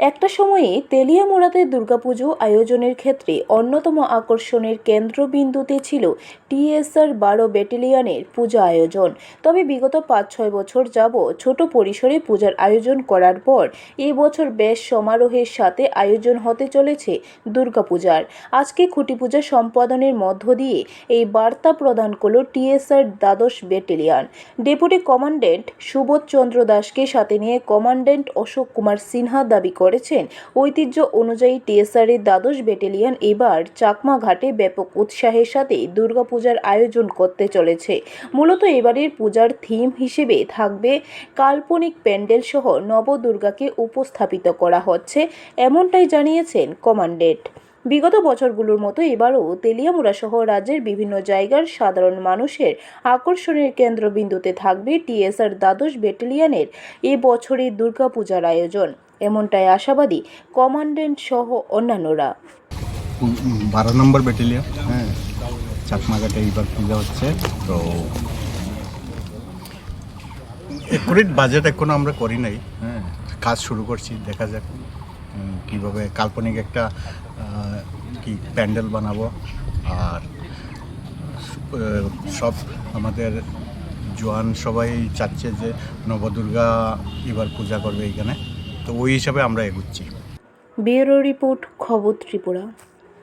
একটা সময়ে তেলিয়ামুড়াতে দুর্গাপুজো আয়োজনের ক্ষেত্রে অন্যতম আকর্ষণের কেন্দ্রবিন্দুতে ছিল টিএসআর বারো ব্যাটেলিয়ানের পূজা আয়োজন। তবে বিগত পাঁচ ছয় বছর যাব ছোট পরিসরে পূজার আয়োজন করার পর এবছর বেশ সমারোহের সাথে আয়োজন হতে চলেছে দুর্গাপূজার। আজকে খুঁটি পূজা সম্পাদনের মধ্য দিয়ে এই বার্তা প্রদান করল টিএসআর দ্বাদশ battalion. Deputy commandant Subodh Chandra দাসকে সাথে নিয়ে কমান্ড্যান্ট অশোক কুমার সিনহা দাবি করেছেন। ঐতিহ্য অনুযায়ী টিএসআর এর দ্বাদশ ব্যাটালিয়ন এবার চাকমা ঘাটে ব্যাপক উৎসাহের সাথে দুর্গাপূজার আয়োজন করতে চলেছে। মূলত এবারের পূজার থিম হিসেবে থাকবে কাল্পনিক প্যান্ডেল সহ নবদুর্গাকে উপস্থাপিত করা হচ্ছে, এমনটাই জানিয়েছেন কমান্ডেন্ট। বিগত বছরগুলোর মতো এবারও তেলিয়ামুড়া সহ রাজ্যের বিভিন্ন জায়গার সাধারণ মানুষের আকর্ষণের কেন্দ্রবিন্দুতে থাকবে টিএসআর দ্বাদশ ব্যাটালিয়নের এ বছরের দুর্গাপূজার আয়োজন। এমনটাই আশাবাদী কমান্ডেন্ট সহ অন্যান্যরা। বারো নম্বর ব্যাটালিয়ন হ্যাঁ। চাকমাঘাটে এইবার পূজা হচ্ছে, তো একুরেট বাজেট এখনও আমরা করি নাই হ্যাঁ। কাজ শুরু করছি, দেখা যাক। কীভাবে কাল্পনিক একটা কি প্যান্ডেল বানাবো। আর সব আমাদের জোয়ান সবাই চাচ্ছে যে নবদুর্গা এবার পূজা করবে এইখানে তো ওই হিসাবে আমরা এগুচ্ছি। ব্যুরো রিপোর্ট, খবর ত্রিপুরা।